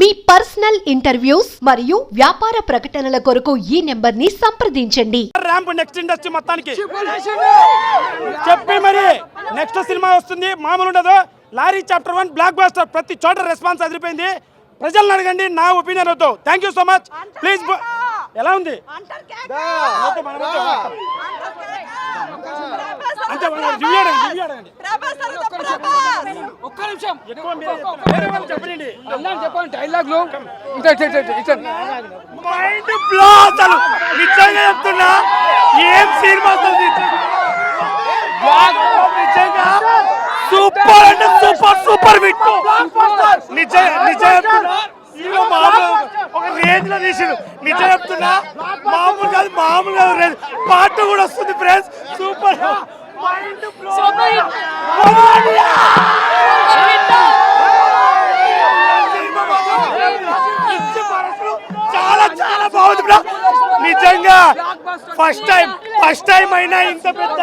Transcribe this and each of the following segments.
మీ personal interviews మరియు వ్యాపార ప్రకటనల కొరకు ఈ నెంబర్ని సంప్రదించండి. ర్యాంప్ నెక్స్ట్ ఇండస్ట్రీ మొత్తానికి. చెప్పి మరి నెక్స్ట్ సినిమా వస్తుంది మామూలు ఉండదు. Lorry chapter one blockbuster. ప్రతి చోట రెస్పాన్స్ అదిరిపోయింది. ప్రజలను అడగండి నా ఒపీనియన్ అవుతా thank you so much please ఎలా ఉంది? ఒక్క నిమిషం చెప్పండి మైండ్ బ్లో అసలు. నిజంగా చెప్తున్నా ఏం సినిమా అసలు నిజంగా సూపర్ అంటే సూపర్ సూపర్ విట్ నిజం నిజం చెప్తున్నా మామూలు ఒక రేంజ్లో తీసిండు. నిజం చెప్తున్నా? మామూలు కాదు మామూలు కాదు రేంజ్. పాట కూడా వస్తుంది ఫ్రెండ్స్. సూపర్. చాలా చాలా బాగుంది బ్రో. నిజంగా ఫస్ట్ టైం ఫస్ట్ టైం అయినా ఇంత పెద్ద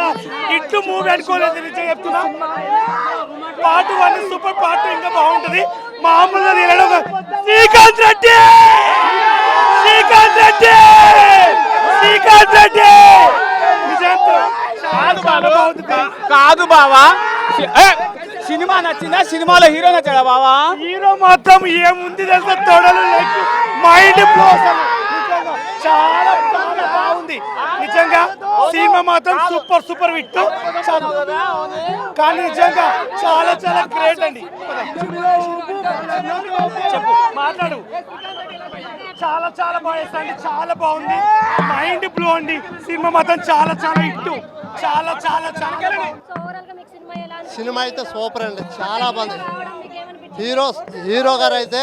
ఇట్లు మూవీ అనుకోలేదు నిజంగా చెప్తున్నా. పాట వన్ సూపర్ పార్ట్ ఇంకా బాగుంటది. మామూలుగా తీయడం శ్రీకాంత్ రెడ్డి! శ్రీకాంత్ రెడ్డి! శ్రీకాంత్ రెడ్డి. కాదు బావా. సినిమా నచ్చిందా? సినిమాలో హీరో నచ్చాడా బావా? హీరో మాత్రం ఏముంది తెలుసా? తొడలు మైండ్ బ్లో అసలు. నిజంగా చాలా చాలా బాగుంది. నిజంగా సినిమా మాత్రం సూపర్ సూపర్ విట్ కానీ నిజంగా చాలా చాలా గ్రేట్ అండి. చెప్పు మాట్లాడు. చాలా చాలా బాగా చాలా బాగుంది. మైండ్ బ్లో అండి. సినిమా మాత్రం చాలా చాలా ఇట్టు చాలా చాలా చాలా సినిమా ఎలా అనిపించింది? సినిమా అయితే సూపర్ అండి. చాలా బాగుంది? హీరో హీరో గారు అయితే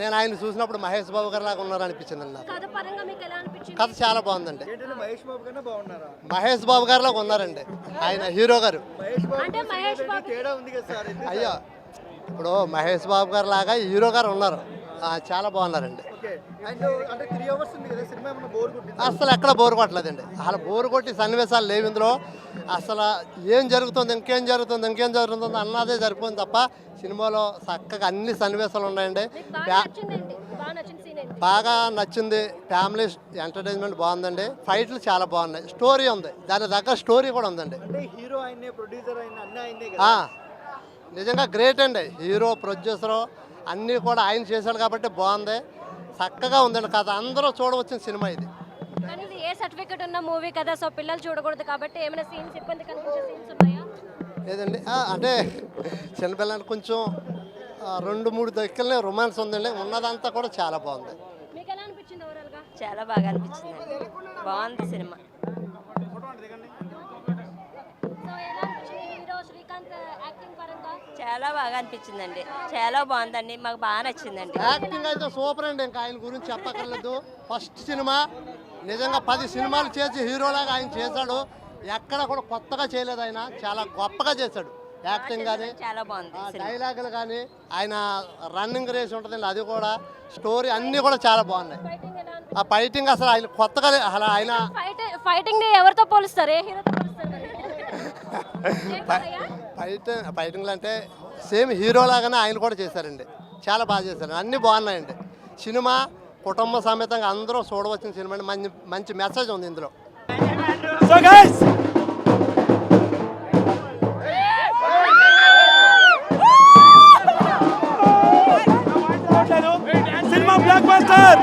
నేను ఆయన చూసినప్పుడు మహేష్ బాబు గారు లాగా ఉన్నారు అనిపించింది నాకు. కథ పరంగా మీకు ఎలా అనిపించింది? కథ చాలా బాగుందండి. మహేష్ బాబు గారు లాగా ఉన్నారండి. ఆయన హీరో గారు. అంటే మహేష్ బాబు అయ్యో ఇప్పుడు మహేష్ బాబు గారు లాగా హీరో గారు ఉన్నారు. చాలా బాగున్నారండి. అసలు ఎక్కడ బోరు కొట్టలేదండి. అసలు బోరు కొట్టి సన్నివేశాలు లేవు ఇందులో. అసలు ఏం జరుగుతుంది ఇంకేం జరుగుతుంది ఇంకేం జరుగుతుంది అన్నదే సరిపోయింది తప్ప సినిమాలో చక్కగా అన్ని సన్నివేశాలు ఉన్నాయండి. బాగా నచ్చింది ఫ్యామిలీ ఎంటర్టైన్మెంట్ బాగుందండి. ఫైట్లు చాలా బాగున్నాయి. స్టోరీ ఉంది. దాని దగ్గర స్టోరీ కూడా ఉందండి. ఆ, నిజంగా గ్రేట్ అండి. హీరో ప్రొడ్యూసరు అన్నీ కూడా ఆయన చేశాడు కాబట్టి బాగుంది. చక్కగా ఉందండి కథ. అందరూ చూడవచ్చిన సినిమా ఇది. కానీ ఇది ఏ సర్టిఫికెట్ ఉన్న మూవీ కదా? సో పిల్లలు చూడకూడదు కాబట్టి ఏమైనా సీన్స్ ఇబ్బంది కనిపించే సీన్స్ ఉన్నాయా? లేదండి ఆ, అంటే చిన్నపిల్లలకి కొంచెం రెండు మూడు దక్కలనే రొమాన్స్ ఉందండి. ఉన్నదంతా కూడా చాలా బాగుంది. మీకు ఎలా అనిపించింది ఓవరాల్గా? చాలా బాగా అనిపించింది బాగుంది సినిమా. చాలా బాగా అనిపించిందండి. చాలా బాగుందండి. మాకు బాగా నచ్చిందండి. యాక్టింగ్ అయితే సూపర్ అండి. ఇంకా ఆయన గురించి చెప్పక్కర్లేదు. ఫస్ట్ సినిమా నిజంగా పది సినిమాలు చేసి హీరోలాగా ఆయన చేశాడు. ఎక్కడ కూడా కొత్తగా చేయలేదు ఆయన. చాలా గొప్పగా చేశాడు. యాక్టింగ్ కానీ చాలా బాగుంది. డైలాగులు కానీ ఆయన రన్నింగ్ రేస్ ఉంటుందండి. అది కూడా స్టోరీ అన్నీ కూడా చాలా బాగున్నాయి. ఆ ఫైటింగ్ అసలు ఆయన కొత్తగా లే- అసలు ఆయన ఫైట్ ఫైటింగ్ని ఎవరితో పోలుస్తారు? ఏ హీరోతో పోలుస్తారు మరి? ఏం కాదయ్యా? ఫైట్ ఫైటింగ్లు అంటే సేమ్ హీరో లాగానే ఆయన కూడా చేశారండి. చాలా బాగా చేశారు. అన్నీ బాగున్నాయండి. సినిమా కుటుంబ సమేతంగా అందరూ చూడవచ్చిన సినిమా అండి. మంచి మంచి మెసేజ్ ఉంది ఇందులో. So guys cinema blockbuster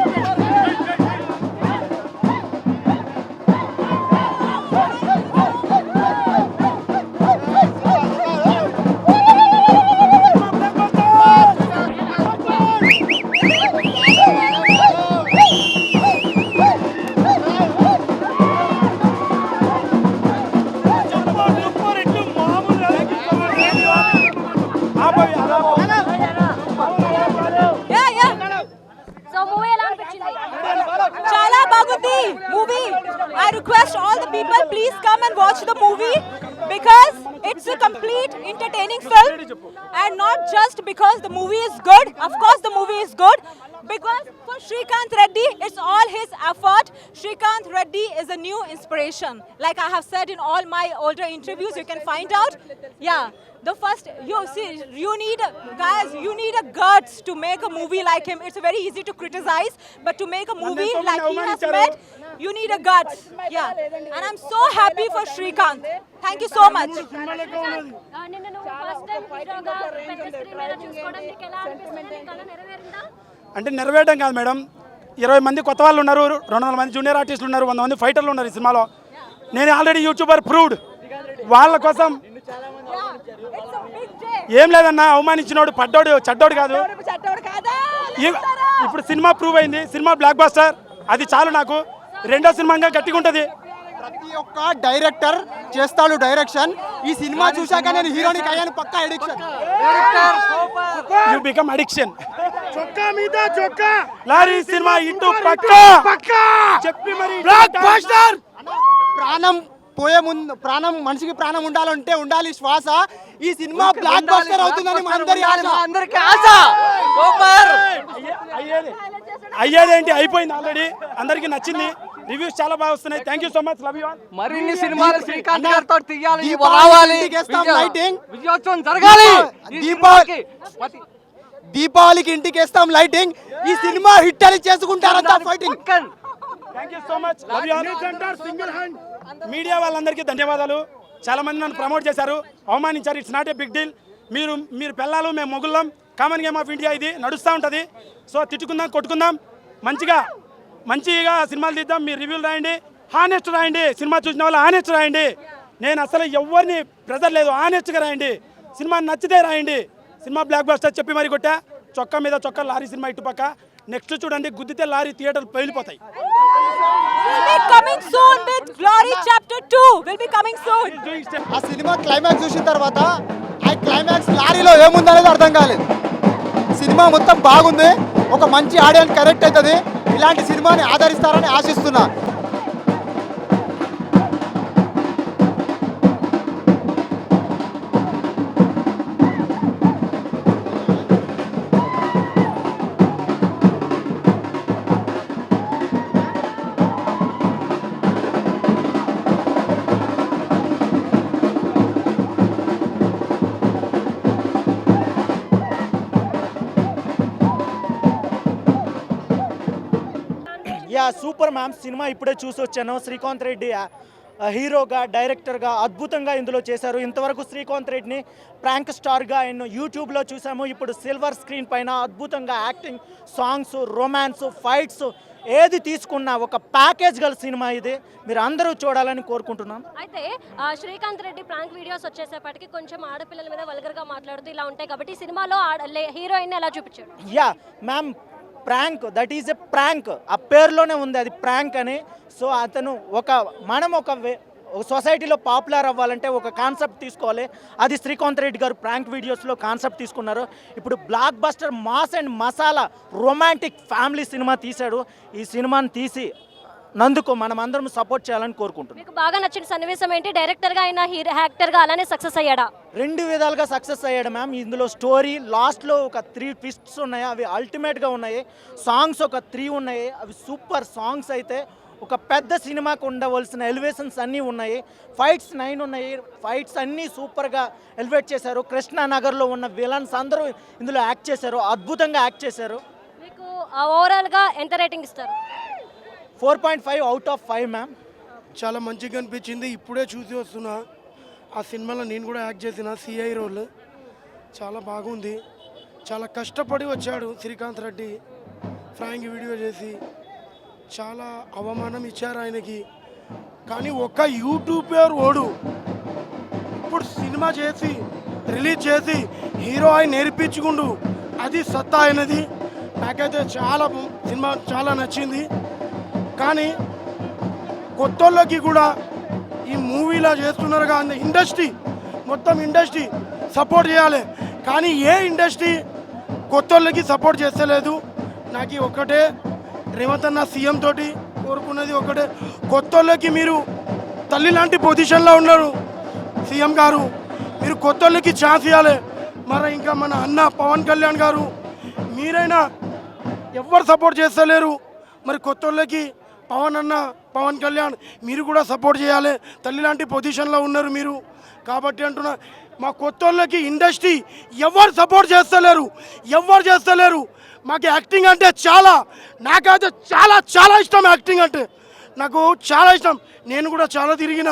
I request all the people please come and watch the movie because it's a complete entertaining film and not just because the movie is good. Of course the movie is good because for Srikanth Reddy it's all his effort. Srikanth Reddy is a new inspiration. Like I have said in all my older interviews you can find out. Yeah. The first, you see, you need, guys, you need a guts to make a movie like him. It's very easy to criticize, but to make a movie like he has made, you need a guts. Yeah, and I'm so happy for Shrikant. Thank you so much. ఆ, నిన్న నువ్వు first time హీరోగా పెద్ద screen మీద చూసుకోవడం నీకు ఎలా అనిపిస్తుంది? నీ కళ నెరవేరిందా? అంటే నెరవేయడం కాదు మేడం. ఇరవై మంది కొత్త వాళ్ళు ఉన్నారు రెండు వందల మంది జూనియర్ ఆర్టిస్టులు ఉన్నారు వంద మంది ఫైటర్లు ఉన్నారు ఈ సినిమాలో. నేను ఆల్రెడీ యూట్యూబర్ ప్రూవ్డ్ వాళ్ళ కోసం. ఏం లేదన్నా అవమానించినోడు పడ్డోడు చెడ్డోడు కాదు. ఇప్పుడు సినిమా ప్రూవ్ అయింది. సినిమా బ్లాక్ బాస్టర్ అది చాలు నాకు. రెండో సినిమా ఇంకా గట్టిగా ఉంటుంది. ప్రతి ఒక్క డైరెక్టర్ చేస్తాడు డైరెక్షన్ ఈ సినిమా చూశాక నేను హీరోనికి అయ్యాను పక్కా ఎడిక్షన్ యూ బికమ్ అడిక్షన్ చొక్కా మీద చొక్కా. లారీ సినిమా ఇంటూ పక్క. పక్క. చెప్పి మరి బ్లాక్ బాస్టర్ ప్రాణం పోయే ముందు ప్రాణం మనిషికి ప్రాణం ఉండాలంటే ఉండాలి శ్వాస. ఈ సినిమా బ్లాక్ బస్టర్ అవుతుందని మా అందరి ఆశ. అందరికి ఆశ. సూపర్. అయ్యేది. అయ్యేది ఏంటి? అయిపోయింది ఆల్రెడీ అందరికి నచ్చింది. రివ్యూస్ చాలా బాగా వస్తున్నాయి. Thank you so much love you all మరిన్ని సినిమాలు శ్రీకాంత్ గారితో తీయాలి రావాలి. లైటింగ్. విజయోత్సవం జరగాలి. దీపావళి- దీపావళికి ఇంటికి వేస్తాం లైటింగ్ ఈ సినిమా హిట్ అని చేసుకుంటారంతా fighting. Thank you so much love you single hand media వాళ్ళందరికీ ధన్యవాదాలు. చాలా మంది నన్ను ప్రమోట్ చేశారు. అవమానించారు. It's not a big deal మీరు మీరు పిల్లలు మేము మొగుళ్ళం. కామన్ గేమ్ ఆఫ్ ఇండియా ఇది. నడుస్తూ ఉంటుంది. సో తిట్టుకుందాం కొట్టుకుందాం. మంచిగా మంచిగా సినిమాలు తీద్దాం మీరు రివ్యూలు రాయండి. హానెస్ట్ రాయండి సినిమా చూసిన వాళ్ళు హానెస్ట్ రాయండి. నేను అసలు ఎవరిని ప్రెజర్ లేదు హానెస్ట్గా రాయండి. సినిమా నచ్చితే రాయండి. సినిమా బ్లాక్ బస్టర్ చెప్పి మరి కొట్టా చొక్కా మీద చొక్కా లారీ సినిమా ఇటుపక్క నెక్స్ట్ చూడండి గుద్దితే లారీ థియేటర్లు పేలిపోతాయి. We'll be coming soon with Glory Chapter 2. We'll be coming soon. ఆ సినిమా క్లైమాక్స్ చూసిన తర్వాత ఆ క్లైమాక్స్ లారీలో ఏముందనేది అర్థం కాలేదు. సినిమా మొత్తం బాగుంది. ఒక మంచి ఆడియన్స్ కరెక్ట్ అవుతుంది. ఇలాంటి సినిమాని ఆదరిస్తారని ఆశిస్తున్నా. సూపర్ మ్యామ్ సినిమా ఇప్పుడే చూసి వచ్చాను శ్రీకాంత్ రెడ్డి హీరోగా డైరెక్టర్గా అద్భుతంగా ఇందులో చేశారు. ఇంతవరకు శ్రీకాంత్ రెడ్డిని ప్రాంక్ స్టార్గా ఆయన యూట్యూబ్లో చూసాము. ఇప్పుడు సిల్వర్ స్క్రీన్ పైన అద్భుతంగా యాక్టింగ్ సాంగ్స్ రొమాన్స్ ఫైట్స్ ఏది తీసుకున్నా ఒక ప్యాకేజ్ గల సినిమా ఇది. మీరు అందరూ చూడాలని కోరుకుంటున్నాం. అయితే శ్రీకాంత్ రెడ్డి ప్రాంక్ వీడియోస్ వచ్చేసేపటికి కొంచెం ఆడపిల్లల మీద వల్గర్గా మాట్లాడుతూ ఇలా ఉంటాయి కాబట్టి సినిమాలో హీరోయిన్ ఎలా చూపించాడు? Yeah ma'am prank that is a prank. ఆ పేరులోనే ఉంది అది ప్రాంక్ అని. సో అతను ఒక మనం ఒక వే- సొసైటీలో పాపులర్ అవ్వాలంటే ఒక కాన్సెప్ట్ తీసుకోవాలి. అది శ్రీకాంత్ రెడ్డి గారు ప్రాంక్ వీడియోస్లో కాన్సెప్ట్ తీసుకున్నారు. ఇప్పుడు blockbuster mass and masala romantic family cinema తీశాడు. ఈ సినిమాని తీసి నందుకు మనం అందరం సపోర్ట్ చేయాలని కోరుకుంటున్నాం. మీకు బాగా నచ్చిన సన్నివేశం ఏంటి? డైరెక్టర్గా అయినా హీరో యాక్టర్గా అలానే సక్సెస్ అయ్యాడా? రెండు విధాలుగా సక్సెస్ అయ్యాడు మ్యామ్ ఇందులో స్టోరీ లాస్ట్లో ఒక త్రీ ట్విస్ట్స్ ఉన్నాయి. అవి అల్టిమేట్గా ఉన్నాయి. సాంగ్స్ ఒక త్రీ ఉన్నాయి. అవి సూపర్ సాంగ్స్ అయితే ఒక పెద్ద సినిమాకు ఉండవలసిన ఎలివేషన్స్ అన్నీ ఉన్నాయి. ఫైట్స్ నైన్ ఉన్నాయి. ఫైట్స్ అన్నీ సూపర్గా ఎలివేట్ చేశారు. కృష్ణానగర్లో ఉన్న విలన్స్ అందరూ ఇందులో యాక్ట్ చేశారు. అద్భుతంగా యాక్ట్ చేశారు. మీకు ఓవరాల్గా ఎంత రేటింగ్ ఇస్తారు? Four point five out of five ma'am చాలా మంచిగా అనిపించింది. ఇప్పుడే చూసి వస్తున్నా. ఆ సినిమాలో నేను కూడా యాక్ట్ చేసిన సిఐ రోల్ చాలా బాగుంది. చాలా కష్టపడి వచ్చాడు శ్రీకాంత్ రెడ్డి. ఫ్రాంక్ వీడియో చేసి చాలా అవమానం ఇచ్చారు ఆయనకి. కానీ ఒక యూట్యూబర్ ఓడు ఇప్పుడు సినిమా చేసి రిలీజ్ చేసి హీరో ఆయన నేర్పించుకుండు. అది సత్తా అయినది నాకైతే చాలా సినిమా చాలా నచ్చింది. కానీ కొత్తోళ్ళకి కూడా ఈ మూవీలా చేస్తున్నారు కానీ ఇండస్ట్రీ మొత్తం ఇండస్ట్రీ సపోర్ట్ చేయాలి. కానీ ఏ ఇండస్ట్రీ కొత్తోళ్ళకి సపోర్ట్ చేస్తలేదు? నాకు ఒకటే రేవంత్ అన్న సీఎం తోటి కోరుకున్నది ఒకటే కొత్తోళ్ళకి మీరు తల్లి లాంటి పొజిషన్లో ఉన్నారు సీఎం గారు. మీరు కొత్తోళ్ళకి ఛాన్స్ ఇవ్వాలి మరి ఇంకా మన అన్న పవన్ కళ్యాణ్ గారు మీరైనా ఎవ్వరు సపోర్ట్ చేస్తలేరు. మరి కొత్త వాళ్ళకి పవన్ అన్న పవన్ కళ్యాణ్ మీరు కూడా సపోర్ట్ చేయాలి. తల్లి లాంటి పొజిషన్లో ఉన్నారు మీరు. కాబట్టి అంటున్నా మా కొత్త వాళ్ళకి ఇండస్ట్రీ ఎవరు సపోర్ట్ చేస్తలేరు ఎవరు చేస్తలేరు. మాకు యాక్టింగ్ అంటే చాలా నాకైతే చాలా చాలా ఇష్టం యాక్టింగ్ అంటే. నాకు చాలా ఇష్టం. నేను కూడా చాలా తిరిగిన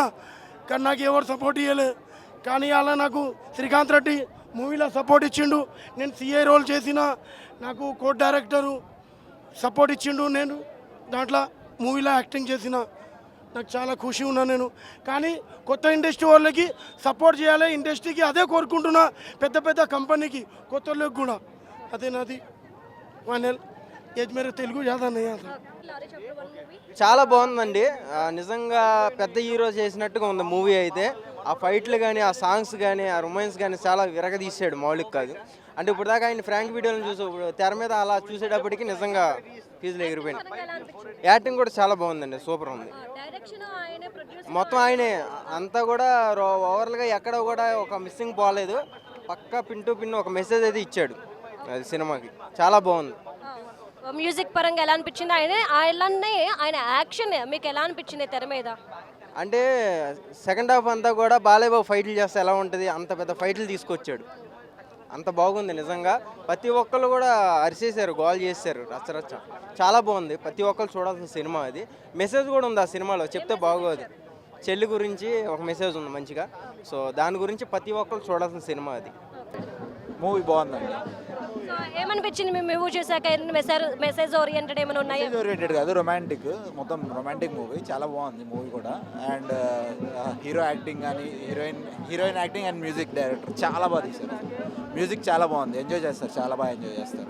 కానీ నాకు ఎవరు సపోర్ట్ ఇవ్వలే కానీ అలా నాకు శ్రీకాంత్ రెడ్డి మూవీలో సపోర్ట్ ఇచ్చిండు. నేను సిఐ రోల్ చేసిన నాకు కోర్ట్ డైరెక్టరు సపోర్ట్ ఇచ్చిండు నేను దాంట్లో. మూవీలో యాక్టింగ్ చేసిన నాకు చాలా ఖుషి ఉన్నా నేను. కానీ కొత్త ఇండస్ట్రీ వాళ్ళకి సపోర్ట్ చేయాలి ఇండస్ట్రీకి అదే కోరుకుంటున్నా పెద్ద పెద్ద కంపెనీకి కొత్త వాళ్ళకి కూడా. అదే నాది ఫైనల్ ఏది తెలుగు యాదా చాలా బాగుందండి. నిజంగా పెద్ద హీరో చేసినట్టుగా ఉంది మూవీ అయితే. ఆ ఫైట్లు కానీ ఆ సాంగ్స్ కానీ ఆ రొమాన్స్ కానీ చాలా విరగదీసాడు మౌలిక్ కాదు. అంటే ఇప్పుడు దాకా ఆయన ఫ్రాంక్ వీడియోలను చూసి తెర మీద అలా చూసేటప్పటికి నిజంగా ఫీజులు అనిపించింది యాక్టింగ్ కూడా చాలా బాగుందండి సూపర్ ఉంది. ఆయనే మొత్తం ఆయనే అంతా కూడా ఓవర్గా ఎక్కడ కూడా ఒక మిస్సింగ్ పోలేదు పక్కా పిన్ టు పిన్ ఒక మెసేజ్ అయితే ఇచ్చాడు అది సినిమాకి. చాలా బాగుంది. మ్యూజిక్ పరంగా ఎలా అనిపించింది ఆయన? ఆయననే ఆయన యాక్షన్ మీకు ఎలా అనిపించింది తెర మీద? అంటే సెకండ్ హాఫ్ అంతా కూడా బాలయ్యబాబు ఫైట్లు చేస్తే ఎలా ఉంటుంది? అంత పెద్ద ఫైట్లు తీసుకొచ్చాడు. అంత బాగుంది నిజంగా. ప్రతి ఒక్కళ్ళు కూడా అరిసేసారు గోల్ చేశారు రచ్చరచ్చ చాలా బాగుంది. ప్రతి ఒక్కరు చూడాల్సిన సినిమా అది. మెసేజ్ కూడా ఉంది ఆ సినిమాలో. చెప్తే బాగోదు. చెల్లి గురించి ఒక మెసేజ్ ఉంది మంచిగా. సో దాని గురించి ప్రతి ఒక్కరు చూడాల్సిన సినిమా అది. మూవీ బాగుందండి సో ఏమనిపించింది మేము మూవీ చూసాక? మెసేజ్ మెసేజ్ ఓరియంటెడ్ ఏమైనా ఉన్నాయా? ఓరియంటెడ్ కాదు. రొమాంటిక్. మొత్తం రొమాంటిక్ మూవీ. చాలా బాగుంది మూవీ కూడా. అండ్ హీరో యాక్టింగ్ కానీ heroine heroine acting and music director. చాలా బాగా తీశారు. మ్యూజిక్ చాలా బాగుంది. ఎంజాయ్ చేస్తారు. చాలా బాగా ఎంజాయ్ చేస్తారు.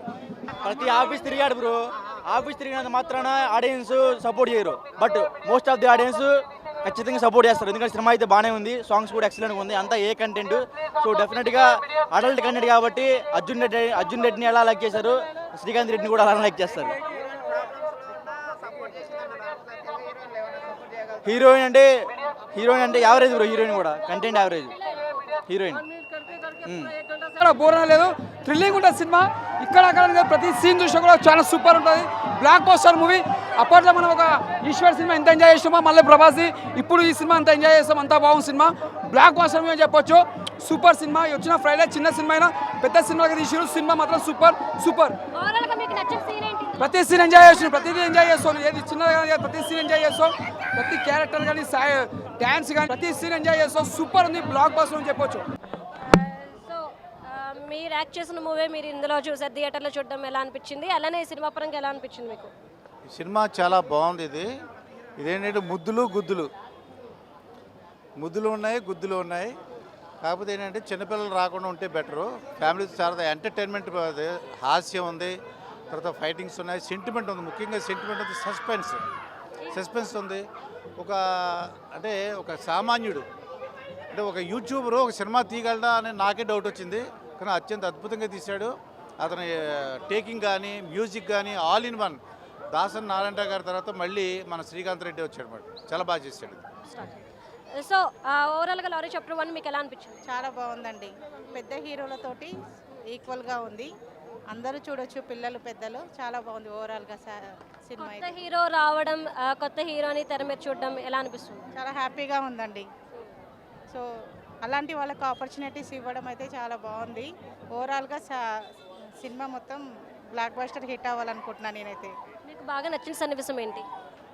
ప్రతి ఆఫీస్ తిరిగాడు బ్రో. ఆఫీస్ తిరిగినంత మాత్రాన ఆడియన్స్ సపోర్ట్ చేయరు. But most of the audience ఖచ్చితంగా సపోర్ట్ చేస్తారు. ఎందుకంటే సినిమా అయితే బాగానే ఉంది. సాంగ్స్ కూడా ఎక్సలెంట్గా ఉంది. అంతా ఏ కంటెంట్ సో డెఫినెట్గా అడల్ట్ కంటెంట్ కాబట్టి అర్జున్ రెడ్డి అర్జున్ రెడ్డిని ఎలా లైక్ చేశారు? శ్రీకాంత్ రెడ్డిని కూడా అలా లైక్ చేస్తారు. హీరోయిన్ అంటే హీరోయిన్ అంటే యావరేజ్ బ్రో హీరోయిన్ కూడా. కంటెంట్ యావరేజ్ హీరోయిన్ ఇక్కడ బోర్ లేదు. థ్రిల్లింగ్ ఉంటుంది సినిమా. ఇక్కడ అక్కడ ప్రతి సీన్ చూసినా కూడా చాలా సూపర్ ఉంటుంది. బ్లాక్ పోస్టర్ మూవీ అప్పట్లో మనం ఒక ఈశ్వర్ సినిమా ఎంత ఎంజాయ్ చేసామో మళ్ళీ ప్రభాసి ఇప్పుడు ఈ సినిమా అంత ఎంజాయ్ చేస్తాం అంతా బాగుంది సినిమా. బ్లాక్ పోస్టర్ మూవీ చెప్పొచ్చు. Super cinema. వచ్చిన ఫ్రైడే చిన్న సినిమా అయినా పెద్ద సినిమాకి తీసిరు సినిమా మాత్రం సూపర్ సూపర్ ప్రతి సీన్ ఎంజాయ్ చేస్తున్నాం ప్రతిదీ ఎంజాయ్ చేస్తాం. ఏది చిన్నది ప్రతి సీన్ ఎంజాయ్ చేస్తాం. ప్రతి క్యారెక్టర్ కానీ డ్యాన్స్ కానీ ప్రతి సీన్ ఎంజాయ్ చేస్తాం. సూపర్ ఉంది. బ్లాక్ బాస్టర్ అని చెప్పొచ్చు. మీరు యాక్ట్ చేసిన మూవీ మీరు ఇందులో చూసారు థియేటర్లో చూడడం ఎలా అనిపించింది? అలానే ఈ సినిమా పరంగా ఎలా అనిపించింది మీకు? ఈ సినిమా చాలా బాగుంది ఇది. ఇదేంటంటే ముద్దులు గుద్దులు. ముద్దులు ఉన్నాయి గుద్దులు ఉన్నాయి. కాకపోతే ఏంటంటే చిన్నపిల్లలు రాకుండా ఉంటే బెటరు. ఫ్యామిలీ చాలా ఎంటర్టైన్మెంట్ హాస్యం ఉంది తర్వాత ఫైటింగ్స్ ఉన్నాయి. సెంటిమెంట్ ఉంది ముఖ్యంగా సెంటిమెంట్ ఉంది సస్పెన్స్. సస్పెన్స్ ఉంది. ఒక అంటే ఒక సామాన్యుడు. అంటే ఒక యూట్యూబరు ఒక సినిమా తీయగలడా అని నాకే డౌట్ వచ్చింది. కానీ అత్యంత అద్భుతంగా తీశాడు. అతని టేకింగ్ కానీ మ్యూజిక్ కానీ all in one. Dasan Narayana గారి తర్వాత మళ్ళీ మన శ్రీకాంత్ రెడ్డి వచ్చాడు అన్నమాట. చాలా బాగా చేశాడు. సో ఓవరాల్గా లారీ చాప్టర్ వన్ మీకు ఎలా అనిపించింది? చాలా బాగుందండి. పెద్ద హీరోలతోటి ఈక్వల్గా ఉంది. అందరూ చూడొచ్చు పిల్లలు పెద్దలు. చాలా బాగుంది ఓవరాల్గా సినిమా కొత్త హీరో రావడం కొత్త హీరోని తెర మీద చూడడం ఎలా అనిపిస్తుంది? చాలా హ్యాపీగా ఉందండి. సో అలాంటి వాళ్ళకు ఆపర్చునిటీస్ ఇవ్వడం అయితే చాలా బాగుంది. ఓవరాల్గా సినిమా మొత్తం బ్లాక్ బస్టర్ హిట్ అవ్వాలనుకుంటున్నాను నేనైతే. మీకు బాగా నచ్చిన సన్నివేశం ఏంటి?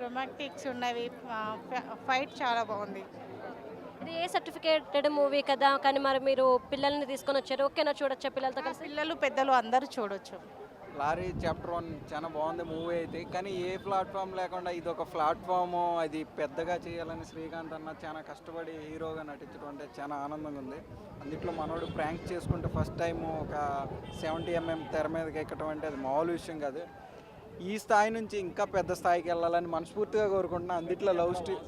రొమాంటిక్స్ ఉన్నవి ఫైట్ చాలా బాగుంది. ఇది ఏ సర్టిఫికేటెడ్ మూవీ కదా? కానీ మరి మీరు పిల్లల్ని తీసుకొని వచ్చారు. ఓకేనా? చూడొచ్చా పిల్లలతో పిల్లలు పెద్దలు అందరూ చూడొచ్చు. లారీ చాప్టర్ వన్ చాలా బాగుంది మూవీ అయితే. కానీ ఏ ప్లాట్ఫామ్ లేకుండా ఇది ఒక ప్లాట్ఫామ్ అది పెద్దగా చేయాలని శ్రీకాంత్ అన్న చాలా కష్టపడి హీరోగా నటించడం అంటే చాలా ఆనందంగా ఉంది. అందుట్లో మనోడు ప్రాంక్ చేసుకుంటే ఫస్ట్ టైం ఒక సెవెంటీ ఎంఎం తెర మీదకి ఎక్కడం అంటే అది మామూలు విషయం కాదు. ఈ స్థాయి నుంచి ఇంకా పెద్ద స్థాయికి వెళ్ళాలని మనస్ఫూర్తిగా కోరుకుంటున్నా. అందుట్లో లవ్ స్టోరీ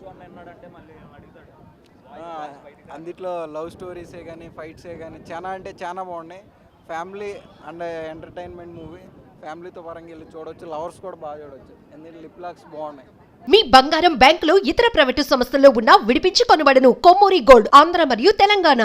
అందుట్లో లవ్ స్టోరీసే కానీ ఫైట్సే కానీ చాలా అంటే చాలా బాగున్నాయి. Family and entertainment movie. ఫ్యామిలీతో పరంగా వెళ్ళి చూడొచ్చు. లవర్స్ కూడా బాగా చూడొచ్చు. ఎందుకంటే లిప్ లాక్స్ బాగున్నాయి. మీ బంగారం బ్యాంకులో ఇతర ప్రైవేటు సంస్థల్లో ఉన్న విడిపించి కొనబడను కొమ్మూరి గోల్డ్ ఆంధ్ర మరియు తెలంగాణ.